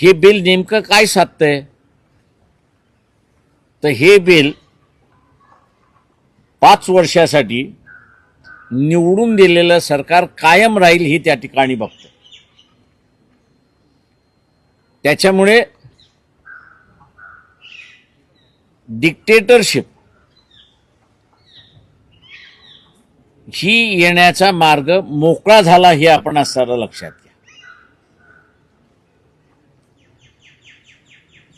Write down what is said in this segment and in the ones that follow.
हे बिल नेमकं काय साधतंय? तर हे बिल पाच वर्षासाठी निवडून दिलेलं सरकार कायम राहील हे त्या ठिकाणी बघतं त्याच्यामुळे डिक्टेटरशिप ही येण्याचा मार्ग मोकळा झाला हे आपण असताना लक्षात घ्या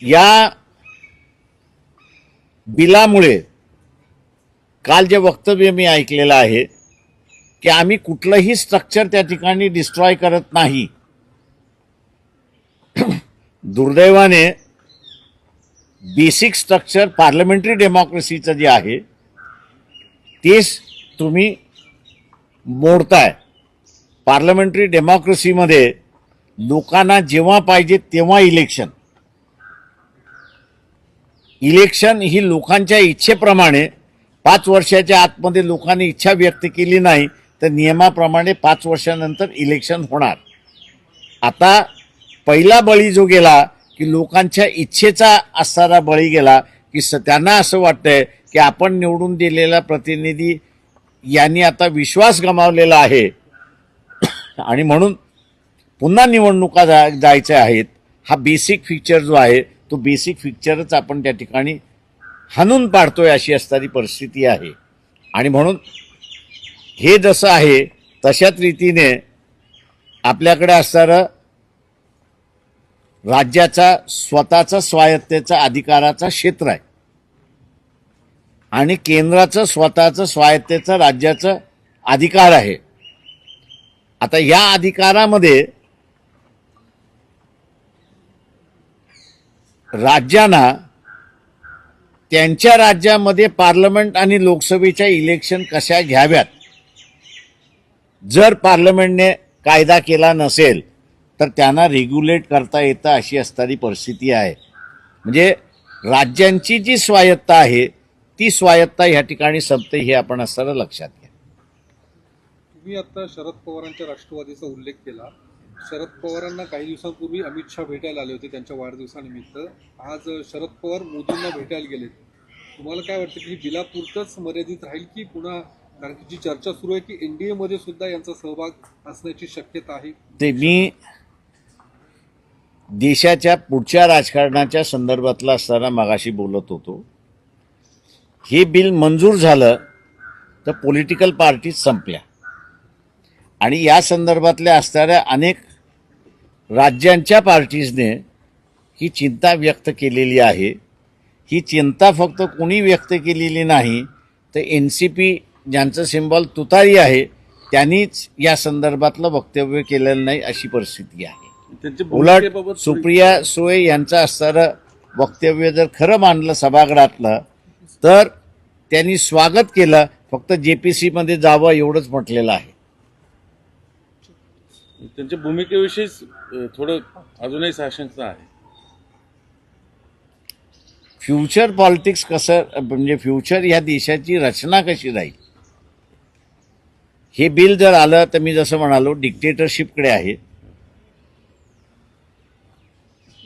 या बिलामुळे काल जे वक्तव्य मी ऐकलेलं आहे की आम्ही कुठलंही स्ट्रक्चर त्या ठिकाणी डिस्ट्रॉय करत नाही. दुर्दैवाने बेसिक स्ट्रक्चर पार्लमेंटरी डेमोक्रेसीचं जे आहे तेच तुम्ही मोडताय. पार्लमेंटरी डेमोक्रेसीमध्ये लोकांना जेव्हा पाहिजे तेव्हा इलेक्शन इलेक्शन ही लोकांच्या इच्छेप्रमाणे पाच वर्षाच्या आतमध्ये लोकांनी इच्छा व्यक्त केली नाही तर नियमाप्रमाणे पाच वर्षानंतर इलेक्शन होणार. आता पहिला बळी जो गेला की लोकांच्या इच्छेचा असणारा बळी गेला की स त्यांना असं वाटतंय की आपण निवडून दिलेला प्रतिनिधी यांनी आता विश्वास गमावलेला आहे. आणि म्हणून पुन्हा निवडणुका जा जायच्या आहेत. हा बेसिक फीचर जो आहे तो बेसिक फिक्चरच आपण त्या ठिकाणी हाणून पाडतोय अशी असणारी परिस्थिती आहे. आणि म्हणून हे जसं आहे तशाच रीतीने आपल्याकडे असणारं राज्याचा स्वतःचा स्वायत्तेचा अधिकाराचा क्षेत्र आहे. आणि केंद्राचं स्वतःचं स्वायत्तेचं राज्याचं अधिकार आहे. आता या अधिकारामध्ये राज्यांना त्यांच्या राज्यामध्ये पार्लमेंट आणि लोकसभेच्या इलेक्शन कशा घ्याव्यात? जर पार्लमेंटने कायदा केला नसेल तर त्यांना रेग्युलेट करता येतं अशी असणारी परिस्थिती आहे. म्हणजे राज्यांची जी स्वायत्ता आहे ती स्वायत्ता ह्या ठिकाणी संपते हे आपण असताना लक्षात घ्या. तुम्ही आता शरद पवारांच्या राष्ट्रवादीचा उल्लेख केला. शरद पवारांना काही दिवसांपूर्वी अमित शहा भेटायला आले होते त्यांच्या वाढदिवसानिमित्त. आज शरद पवार मोदींना भेटायला गेलेत. तुम्हाला काय वाटतं की ही बिलापुरतंच मर्यादित राहील की पुन्हा कारण की जी चर्चा सुरू आहे की एनडीए मध्ये सुद्धा यांचा सहभाग असण्याची शक्यता आहे? ते मी देशाच्या पुढच्या राजकारणाच्या संदर्भातला असताना मागाशी बोलत होतो. हे बिल मंजूर झालं तर पॉलिटिकल पार्टीज संपल्या. आणि या संदर्भातल्या असणाऱ्या अनेक राज्यांच्या पार्टीजने ही चिंता व्यक्त केलेली आहे. ही चिंता फक्त कोणी व्यक्त केलेली नाही तर एन सी पी ज्यांचं सिम्बॉल तुतारी आहे त्यांनीच या संदर्भातलं वक्तव्य केलेलं नाही अशी परिस्थिती आहे. उलट सुप्रिया सुळे यांचं असणारं वक्तव्य जर खरं मानलं सभागृहातलं तर त्यांनी स्वागत केलं फक्त जे पी सीमध्ये जावं एवढंच म्हटलेलं आहे. त्यांच्या भूमिकेविषयीच थोडं अजूनही साशंकता आहे. फ्युचर पॉलिटिक्स कसं म्हणजे फ्युचर ह्या देशाची रचना कशी राहील? हे बिल जर आलं तर मी जसं म्हणालो डिक्टेटरशिपकडे आहे.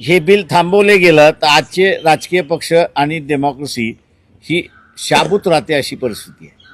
हे बिल थांबवले गेलं तर आजचे राजकीय पक्ष आणि डेमोक्रेसी ही शाबूत राहते अशी परिस्थिती आहे.